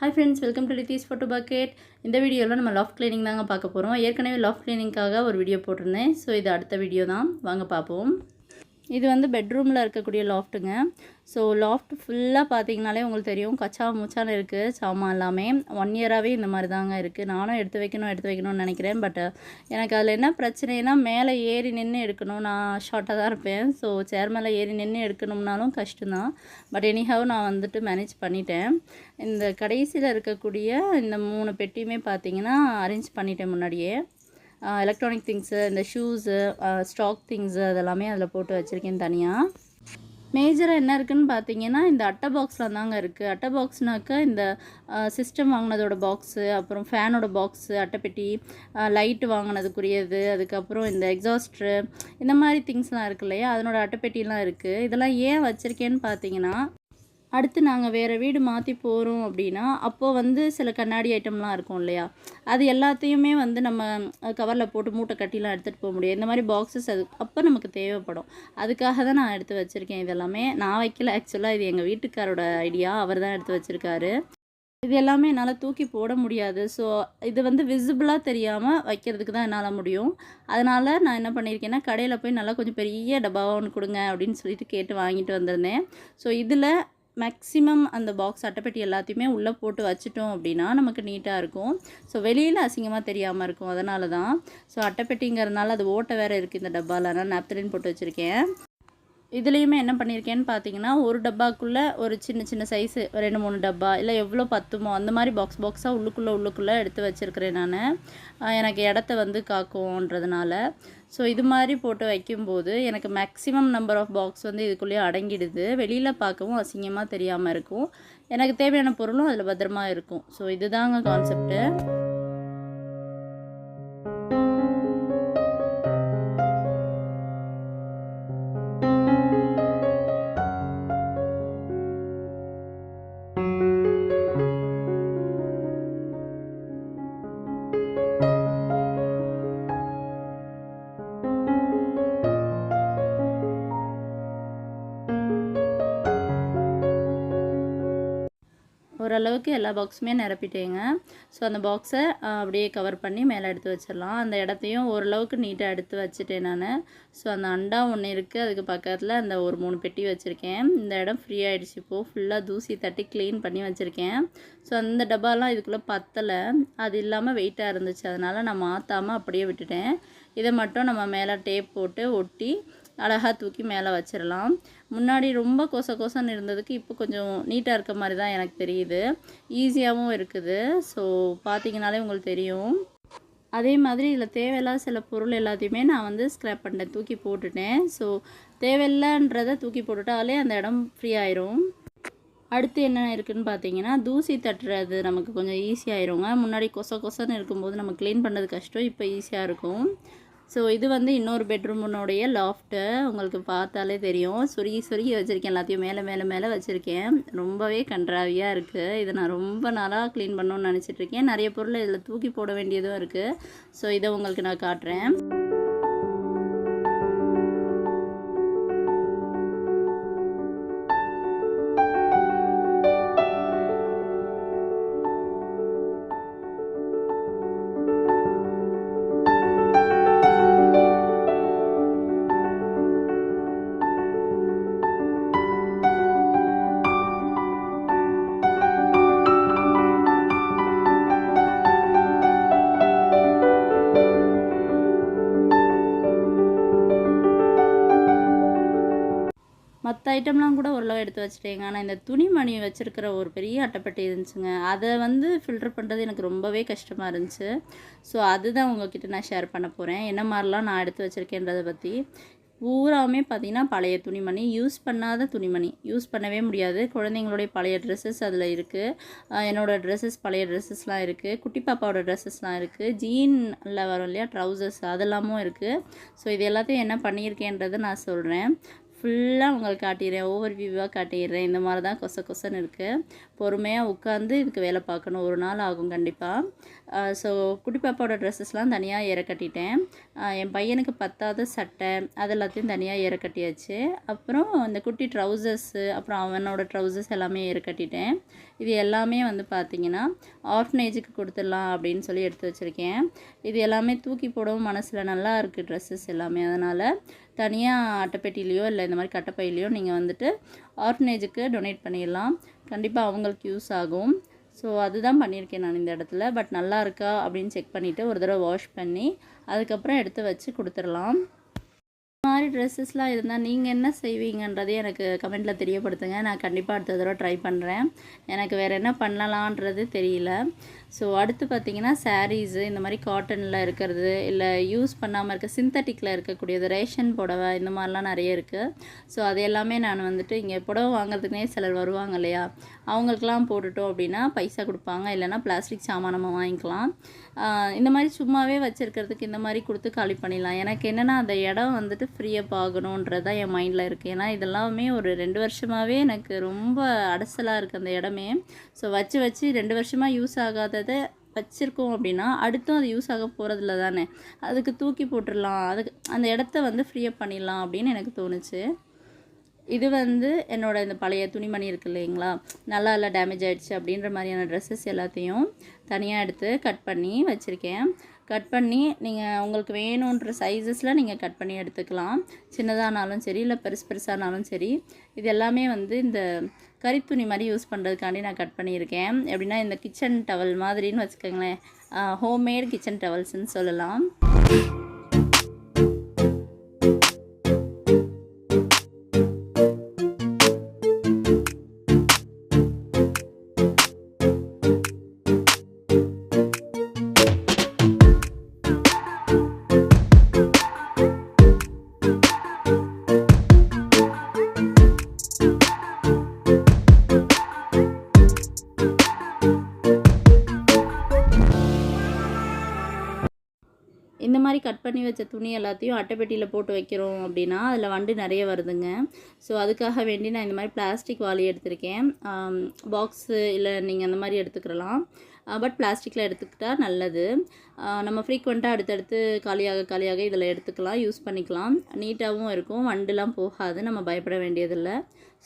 Hi friends welcome to லித்தீஸ் photo bucket இந்த வீடியோவில் நம்ம லாஃப்ட் கிளீனிங் தாங்க பார்க்க போகிறோம் ஏற்கனவே லாஃப்ட் கிளீனிங்காக ஒரு வீடியோ போட்டிருந்தேன். ஸோ இது அடுத்த வீடியோ தான். வாங்க பார்ப்போம். இது வந்து பெட்ரூமில் இருக்கக்கூடிய லாஃப்ட்டுங்க ஸோ லாஃப்ட் ஃபுல்லாக பார்த்தீங்கனாலே உங்களுக்கு தெரியும். கச்சா முச்சான்னு இருக்குது சாமான் எல்லாமே. ஒன் இயராகவே இந்த மாதிரி தாங்க இருக்குது நானும் எடுத்து வைக்கணும் எடுத்து வைக்கணும்னு நினைக்கிறேன். பட் எனக்கு அதில் என்ன பிரச்சனைனா மேலே ஏறி நின்று எடுக்கணும். நான் ஷார்ட்டாக தான் இருப்பேன். ஸோ சேர் மேலே ஏறி நின்று எடுக்கணும்னாலும் கஷ்டம்தான். பட் எனிஹாவ் நான் வந்துட்டு மேனேஜ் பண்ணிட்டேன். இந்த கடைசியில் இருக்கக்கூடிய இந்த மூணு பெட்டியுமே பார்த்தீங்கன்னா அரேஞ்ச் பண்ணிட்டேன் முன்னாடியே. எலக்ட்ரானிக் திங்ஸு இந்த ஷூஸு ஸ்டாக் திங்ஸு அதெல்லாமே அதில் போட்டு வச்சுருக்கேன் தனியாக மேஜராக என்ன இருக்குன்னு பார்த்தீங்கன்னா இந்த அட்டை பாக்ஸில் தாங்க இருக்குது அட்டை பாக்ஸ்னாக்கா இந்த சிஸ்டம் வாங்கினதோட பாக்ஸு அப்புறம் ஃபேனோட பாக்ஸு அட்டைப்பெட்டி லைட்டு வாங்கினதுக்குரியது அதுக்கப்புறம் இந்த எக்ஸாஸ்ட்ரு இந்த மாதிரி திங்ஸ்லாம் இருக்கு இல்லையா? அதனோட அட்டைப்பெட்டிலாம் இருக்குது இதெல்லாம் ஏன் வச்சுருக்கேன்னு பார்த்தீங்கன்னா அடுத்து நாங்கள் வேறு வீடு மாற்றி போகிறோம் அப்படின்னா அப்போது வந்து சில கண்ணாடி ஐட்டம்லாம் இருக்கும் இல்லையா? அது எல்லாத்தையுமே வந்து நம்ம கவரில் போட்டு மூட்டை கட்டிலாம் எடுத்துகிட்டு போக முடியும் இந்த மாதிரி பாக்ஸஸ் அது அப்போ நமக்கு தேவைப்படும். அதுக்காக தான் நான் எடுத்து வச்சுருக்கேன் இதெல்லாமே. நான் வைக்கல ஆக்சுவலாக இது எங்கள் வீட்டுக்காரோட ஐடியா அவர் தான் எடுத்து வச்சுருக்காரு. இது எல்லாமே என்னால் தூக்கி போட முடியாது. ஸோ இது வந்து விசிபிளாக தெரியாமல் வைக்கிறதுக்கு தான் என்னால் முடியும். அதனால் நான் என்ன பண்ணியிருக்கேன்னா கடையில் போய் நல்லா கொஞ்சம் பெரிய டப்பாவாக ஒன்று கொடுங்க அப்படின்னு சொல்லிட்டு கேட்டு வாங்கிட்டு வந்திருந்தேன். ஸோ இதில் மேக்ஸிமம் அந்த பாக்ஸ் அட்டைப்பெட்டி எல்லாத்தையுமே உள்ளே போட்டு வச்சிட்டோம் அப்படின்னா நமக்கு நீட்டாக இருக்கும். ஸோ வெளியில் அசிங்கமாக தெரியாமல் இருக்கும். அதனால தான் ஸோ அட்டைப்பெட்டிங்கிறதுனால அது ஓட்டை வேறு இருக்குது இந்த டப்பாவில் நான் நாப்தலின் போட்டு வச்சுருக்கேன். இதுலேயுமே என்ன பண்ணியிருக்கேன்னு பார்த்தீங்கன்னா ஒரு டப்பாக்குள்ளே ஒரு சின்ன சின்ன சைஸு ரெண்டு மூணு டப்பா இல்லை எவ்வளோ பத்துமோ அந்த மாதிரி பாக்ஸ் பாக்ஸாக உள்ளுக்குள்ளே உள்ளுக்குள்ளே எடுத்து வச்சுருக்கிறேன் நான். எனக்கு இடத்த வந்து காக்கும்ன்றதுனால. ஸோ இது மாதிரி போட்டு வைக்கும்போது எனக்கு மேக்ஸிமம் நம்பர் ஆஃப் பாக்ஸ் வந்து இதுக்குள்ளேயே அடங்கிடுது. வெளியில் பார்க்கவும் அசிங்கமாக தெரியாமல் இருக்கும். எனக்கு தேவையான பொருளும் அதில் பத்திரமா இருக்கும். ஸோ இதுதாங்க கான்செப்ட்டு ஓரளவுக்கு எல்லா பாக்ஸுமே நிரப்பிட்டேங்க. ஸோ அந்த பாக்ஸை அப்படியே கவர் பண்ணி மேலே எடுத்து வச்சிடலாம். அந்த இடத்தையும் ஓரளவுக்கு நீட்டாக எடுத்து வச்சுட்டேன் நான். ஸோ அந்த அண்டா ஒன்று இருக்குது அதுக்கு பக்கத்தில் அந்த ஒரு மூணு பெட்டி வச்சுருக்கேன். இந்த இடம் ஃப்ரீ ஆகிடுச்சு இப்போது ஃபுல்லாக தூசி தட்டி க்ளீன் பண்ணி வச்சுருக்கேன். ஸோ அந்த டப்பாலாம் இதுக்குள்ளே பத்தலை. அது இல்லாமல் வெயிட்டாக இருந்துச்சு. அதனால் நான் மாற்றாமல் அப்படியே விட்டுட்டேன். இதை மட்டும் நம்ம மேலே டேப் போட்டு ஒட்டி அழகாக தூக்கி மேலே வச்சிடலாம் முன்னாடி ரொம்ப கொச கொசன்னு இருந்ததுக்கு இப்போ கொஞ்சம் நீட்டாக இருக்க மாதிரி தான் எனக்கு தெரியுது. ஈஸியாகவும் இருக்குது. ஸோ பார்த்தீங்கனாலே உங்களுக்கு தெரியும். அதே மாதிரி இதில் தேவையில்லாத சில பொருள் எல்லாத்தையுமே நான் வந்து ஸ்க்ராப் பண்ணிட்டேன். தூக்கி போட்டுட்டேன். ஸோ தேவையில்லைன்றதை தூக்கி போட்டுட்டாலே அந்த இடம் ஃப்ரீ ஆயிரும். அடுத்து என்ன இருக்குதுன்னு பார்த்தீங்கன்னா தூசி தட்டுறது நமக்கு கொஞ்சம் ஈஸியாகிருங்க முன்னாடி கொச கொசன்னு இருக்கும்போது நம்ம க்ளீன் பண்ணுறது கஷ்டம் இப்போ ஈஸியாக இருக்கும். ஸோ இது வந்து இன்னொரு பெட்ரூமுனுடைய லாஃப்ட்டு உங்களுக்கு பார்த்தாலே தெரியும். சுருகி சுருகி வச்சுருக்கேன் எல்லாத்தையும். மேலே மேலே மேலே வச்சுருக்கேன். ரொம்பவே கன்றாவியாக இருக்குது இதை நான் ரொம்ப நாளாக க்ளீன் பண்ணணும்னு நினச்சிட்ருக்கேன் நிறைய பொருள் இதில் தூக்கி போட வேண்டியதும் இருக்குது ஸோ இதை உங்களுக்கு நான் காட்டுறேன். மற்ற ஐட்டம்லாம் கூட ஓரளவு எடுத்து வச்சுட்டேங்க. ஆனால் இந்த துணிமணி வச்சுருக்கிற ஒரு பெரிய அட்டைப்பட்டி இருந்துச்சுங்க. அதை வந்து ஃபில்டர் பண்ணுறது எனக்கு ரொம்பவே கஷ்டமாக இருந்துச்சு. ஸோ அதுதான் உங்ககிட்ட நான் ஷேர் பண்ண போகிறேன் என்ன மாதிரிலாம் நான் எடுத்து வச்சுருக்கேன்றதை பற்றி பூராவுமே பார்த்திங்கன்னா பழைய துணிமணி யூஸ் பண்ணாத துணிமணி யூஸ் பண்ணவே முடியாது. குழந்தைங்களுடைய பழைய ட்ரெஸ்ஸஸ் அதில் இருக்குது என்னோடய ட்ரெஸ்ஸஸ் பழைய ட்ரெஸ்ஸஸ்லாம் இருக்குது குட்டி பாப்பாவோட ட்ரெஸ்ஸஸ்லாம் இருக்குது ஜீனில் வரும் இல்லையா? ட்ரௌசர்ஸ் அதெல்லாமும் இருக்குது ஸோ இது எல்லாத்தையும் என்ன பண்ணியிருக்கேன்றதை நான் சொல்கிறேன் ஃபுல்லாக உங்களுக்கு காட்டிடுறேன் ஓவர் வியூவாக காட்டிடுறேன். இந்த மாதிரி தான் கொச கொசன்னு இருக்குது பொறுமையாக உட்காந்து இதுக்கு வேலை பார்க்கணும். ஒரு நாள் ஆகும் கண்டிப்பாக ஸோ குட்டி பாப்பாவோட ட்ரெஸ்ஸஸ்லாம் தனியாக ஏற கட்டிட்டேன். என் பையனுக்கு பத்தாத சட்டை அது எல்லாத்தையும் தனியாக ஏற கட்டியாச்சு. அப்புறம் இந்த குட்டி ட்ரௌசர்ஸு அப்புறம் அவனோட ட்ரௌசர்ஸ் எல்லாமே ஏற கட்டிட்டேன். இது எல்லாமே வந்து பார்த்திங்கன்னா ஆர்ஃபனேஜுக்கு கொடுத்துடலாம் அப்படின்னு சொல்லி எடுத்து வச்சுருக்கேன். இது எல்லாமே தூக்கி போடவும் மனசில் நல்லா இருக்குது ட்ரெஸ்ஸஸ் எல்லாமே. அதனால் தனியாக அட்டைப்பெட்டிலையோ இல்லை இந்த மாதிரி கட்டைப்பையிலையோ நீங்கள் வந்துட்டு ஆர்ஃபனேஜுக்கு டொனேட் பண்ணிடலாம். கண்டிப்பாக அவங்களுக்கு யூஸ் ஆகும். ஸோ அதுதான் பண்ணியிருக்கேன் நான் இந்த இடத்துல. பட் நல்லா இருக்கா அப்படின்னு செக் பண்ணிவிட்டு ஒரு தடவை வாஷ் பண்ணி அதுக்கப்புறம் எடுத்து வச்சு கொடுத்துடலாம். இந்த மாதிரி ட்ரெஸ்ஸஸ்லாம் இருந்தால் நீங்கள் என்ன செய்வீங்கன்றதே எனக்கு கமெண்ட்டில் தெரியப்படுத்துங்க. நான் கண்டிப்பாக அடுத்த தடவை ட்ரை பண்ணுறேன் எனக்கு வேறு என்ன பண்ணலான்றது தெரியல. ஸோ அடுத்து பார்த்தீங்கன்னா சாரீஸு இந்த மாதிரி காட்டனில் இருக்கிறது இல்லை யூஸ் பண்ணாமல் இருக்க சிந்தட்டிக்கில் இருக்கக்கூடியது ரேஷன் புடவை இந்த மாதிரிலாம் நிறைய இருக்குது ஸோ அது எல்லாமே நான் வந்துட்டு இங்கே புடவை வாங்குறதுக்குனே சிலர் வருவாங்க இல்லையா? அவங்களுக்கெல்லாம் போட்டுட்டோம் அப்படின்னா பைசா கொடுப்பாங்க இல்லைனா பிளாஸ்டிக் சாமான் நம்ம வாங்கிக்கலாம். இந்த மாதிரி சும்மாவே வச்சுருக்கிறதுக்கு இந்த மாதிரி கொடுத்து காலி பண்ணிடலாம். எனக்கு என்னென்னா அந்த இடம் வந்துட்டு ஃப்ரீயாக ஆகணுன்றது தான் என் மைண்டில் இருக்குது ஏன்னா இதெல்லாமே ஒரு ரெண்டு வருஷமாகவே எனக்கு ரொம்ப அடசலாக இருக்குது அந்த இடமே. ஸோ வச்சு வச்சு ரெண்டு வருஷமாக யூஸ் ஆகாத ஆகாததை வச்சுருக்கோம் அப்படின்னா அடுத்தும் அது யூஸ் ஆக போகிறதில்ல தானே. அதுக்கு தூக்கி போட்டுடலாம். அதுக்கு அந்த இடத்த வந்து ஃப்ரீயப் பண்ணிடலாம் அப்படின்னு எனக்கு தோணுச்சு. இது வந்து என்னோட இந்த பழைய துணிமணி இருக்கு இல்லைங்களா? நல்லா இல்லை டேமேஜ் ஆகிடுச்சு அப்படின்ற மாதிரியான ட்ரெஸ்ஸஸ் எல்லாத்தையும் தனியாக எடுத்து கட் பண்ணி வச்சுருக்கேன். கட் பண்ணி நீங்கள் உங்களுக்கு வேணுன்ற சைஸஸில் நீங்கள் கட் பண்ணி எடுத்துக்கலாம். சின்னதானாலும் சரி இல்லை பெருசு பெருசானாலும் சரி. இது எல்லாமே வந்து இந்த கறித்துணி மாதிரி யூஸ் பண்ணுறதுக்காண்டி நான் கட் பண்ணியிருக்கேன். எப்படின்னா இந்த கிச்சன் டவல் மாதிரின்னு வச்சுக்கோங்களேன். ஹோம்மேட் கிச்சன் டவல்ஸ்ன்னு சொல்லலாம். இந்த மாதிரி கட் பண்ணி வச்ச துணி எல்லாத்தையும் அட்டைப்பெட்டியில் போட்டு வைக்கிறோம் அப்படின்னா அதில் வண்டு நிறைய வருதுங்க. ஸோ அதுக்காக வேண்டி நான் இந்த மாதிரி பிளாஸ்டிக் வாலி எடுத்திருக்கேன். பாக்ஸு இல்லை நீங்கள் அந்த மாதிரி எடுத்துக்கிறலாம் பட் பிளாஸ்டிக்கில் எடுத்துக்கிட்டால் நல்லது. நம்ம ஃப்ரீக்வெண்ட்டாக அடுத்தடுத்து காலியாக காலியாக இதில் எடுத்துக்கலாம் யூஸ் பண்ணிக்கலாம். நீட்டாகவும் இருக்கும் வண்டுலாம் போகாது நம்ம பயப்பட வேண்டியதில்லை.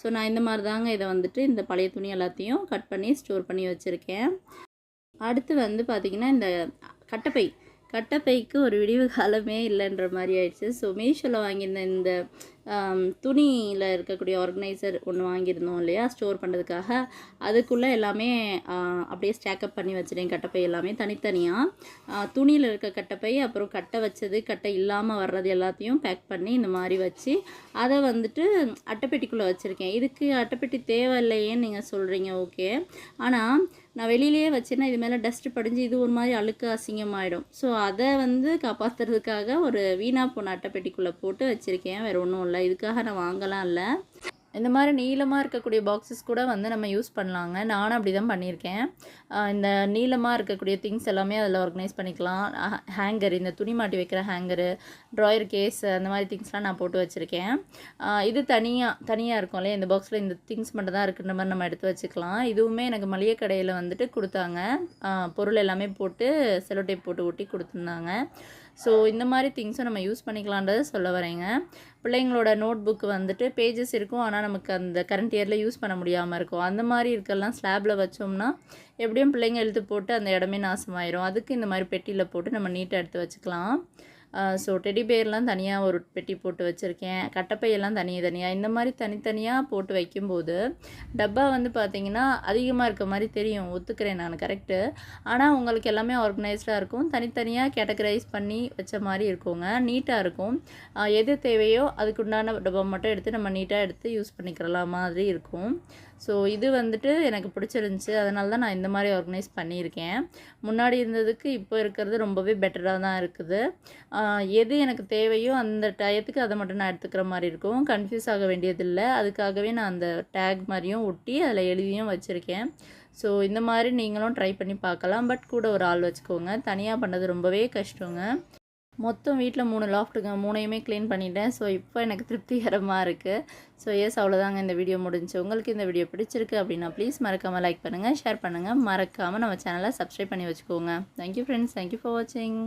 ஸோ நான் இந்த மாதிரி தாங்க இதை வந்துட்டு இந்த பழைய துணி எல்லாத்தையும் கட் பண்ணி ஸ்டோர் பண்ணி வச்சுருக்கேன். அடுத்து வந்து பார்த்திங்கன்னா இந்த கட்டப்பை. கட்டப்பைக்கு ஒரு விடிவு காலமே இல்லைன்ற மாதிரி ஆயிடுச்சு. ஸோ மீஷோவில் வாங்கியிருந்த இந்த துணியில் இருக்கக்கூடிய ஆர்கனைசர் ஒன்று வாங்கியிருந்தோம் இல்லையா ஸ்டோர் பண்ணுறதுக்காக அதுக்குள்ளே எல்லாமே அப்படியே ஸ்டேக்கப் பண்ணி வச்சுட்டேன். கட்டப்பை எல்லாமே தனித்தனியாக துணியில் இருக்க கட்டப்பை அப்புறம் கட்டை வச்சது கட்டை இல்லாமல் வர்றது எல்லாத்தையும் பேக் பண்ணி இந்த மாதிரி வச்சு அதை வந்துட்டு அட்டைப்பெட்டிக்குள்ளே வச்சுருக்கேன். இதுக்கு அட்டைப்பெட்டி தேவையில்லையேன்னு நீங்கள் சொல்கிறீங்க ஓகே ஆனால் நான் வெளியிலேயே வச்சேன்னா இது மேலே டஸ்ட் படிஞ்சு இது ஒரு மாதிரி அழுக்கு அசிங்கமாயிடும். ஸோ அதை வந்து காப்பாற்றுறதுக்காக ஒரு வீணாக போன அட்டைப்பெட்டிக்குள்ளே போட்டு வச்சுருக்கேன். வேறு ஒன்றும் இல்லை. இதுக்காக நான் வாங்கலாம் இல்லை. இந்த மாதிரி நீளமாக இருக்கக்கூடிய பாக்ஸஸ் கூட வந்து நம்ம யூஸ் பண்ணலாங்க. நானும் அப்படி தான் பண்ணியிருக்கேன் இந்த நீளமாக இருக்கக்கூடிய திங்ஸ் எல்லாமே அதில் ஆர்கனைஸ் பண்ணிக்கலாம். ஹேங்கர் இந்த துணி மாட்டி வைக்கிற ஹேங்கரு ட்ராயர் கேஸ் அந்த மாதிரி திங்ஸ்லாம் நான் போட்டு வச்சுருக்கேன். இது தனியாக தனியாக இருக்கும் இல்லையா இந்த பாக்ஸில் இந்த திங்ஸ் மட்டும் தான் இருக்குன்ற மாதிரி நம்ம எடுத்து வச்சுக்கலாம். இதுவுமே எனக்கு மளிகை கடையில் வந்துட்டு கொடுத்தாங்க. பொருள் எல்லாமே போட்டு செலோடேப் போட்டு ஒட்டி கொடுத்துருந்தாங்க. ஸோ இந்த மாதிரி திங்ஸும் நம்ம யூஸ் பண்ணிக்கலான்றதை சொல்ல வரேங்க. பிள்ளைங்களோட நோட் புக் வந்துட்டு பேஜஸ் இருக்கும். ஆனால் நமக்கு அந்த கரண்ட் இயரில் யூஸ் பண்ண முடியாமல் இருக்கும். அந்த மாதிரி இருக்கலாம் ஸ்லாபில் வச்சோம்னா எப்படியும் பிள்ளைங்க எழுத்து போட்டு அந்த இடமே நாசமாயிரும். அதுக்கு இந்த மாதிரி பெட்டியில் போட்டு நம்ம நீட்டாக எடுத்து வச்சுக்கலாம். ஸோ டெடி பேர்லாம் தனியாக ஒரு பெட்டி போட்டு வச்சுருக்கேன். கட்டப்பையெல்லாம் தனி தனியாக இந்த மாதிரி தனித்தனியாக போட்டு வைக்கும்போது டப்பா வந்து பார்த்திங்கன்னா அதிகமாக இருக்க மாதிரி தெரியும். ஒத்துக்கிறேன் நான் கரெக்டு ஆனால் உங்களுக்கு எல்லாமே ஆர்கனைஸ்டாக இருக்கும். தனித்தனியாக கேட்டகரைஸ் பண்ணி வச்ச மாதிரி இருக்குங்க. நீட்டாக இருக்கும். எது தேவையோ அதுக்குண்டான டப்பா மட்டும் எடுத்து நம்ம நீட்டாக எடுத்து யூஸ் பண்ணிக்கிறலாம் மாதிரி இருக்கும். ஸோ இது வந்துட்டு எனக்கு பிடிச்சிருந்துச்சி. அதனால தான் நான் இந்த மாதிரி ஆர்கனைஸ் பண்ணியிருக்கேன். முன்னாடி இருந்ததுக்கு இப்போ இருக்கிறது ரொம்பவே பெட்டராக தான் இருக்குது. எது எனக்கு தேவையோ அந்த டயத்துக்கு அதை மட்டும் நான் எடுத்துக்கிற மாதிரி இருக்கும். கன்ஃபியூஸ் ஆக வேண்டியதில்லை. அதுக்காகவே நான் அந்த டேக் மாதிரியும் ஒட்டி அதில் எழுதியும் வச்சுருக்கேன். ஸோ இந்த மாதிரி நீங்களும் ட்ரை பண்ணி பார்க்கலாம். பட் கூட ஒரு ஆள் வச்சுக்கோங்க. தனியாக பண்ணது ரொம்பவே கஷ்டங்க. மொத்தம் வீட்டில் மூணு லாஃப்ட்டுங்க மூணையுமே க்ளீன் பண்ணிட்டேன். ஸோ இப்போ எனக்கு திருப்திகரமாக இருக்குது ஸோ எஸ் அவ்வளோதாங்க இந்த வீடியோ முடிஞ்சு. உங்களுக்கு இந்த வீடியோ பிடிச்சிருக்கு அப்படின்னா ப்ளீஸ் மறக்காமல் லைக் பண்ணுங்கள் ஷேர் பண்ணுங்கள் மறக்காமல் நம்ம சேனலை சப்ஸ்கிரைப் பண்ணி வச்சுக்கோங்க. தேங்க்யூ ஃப்ரெண்ட்ஸ் தேங்க்யூ ஃபார் வாட்சிங்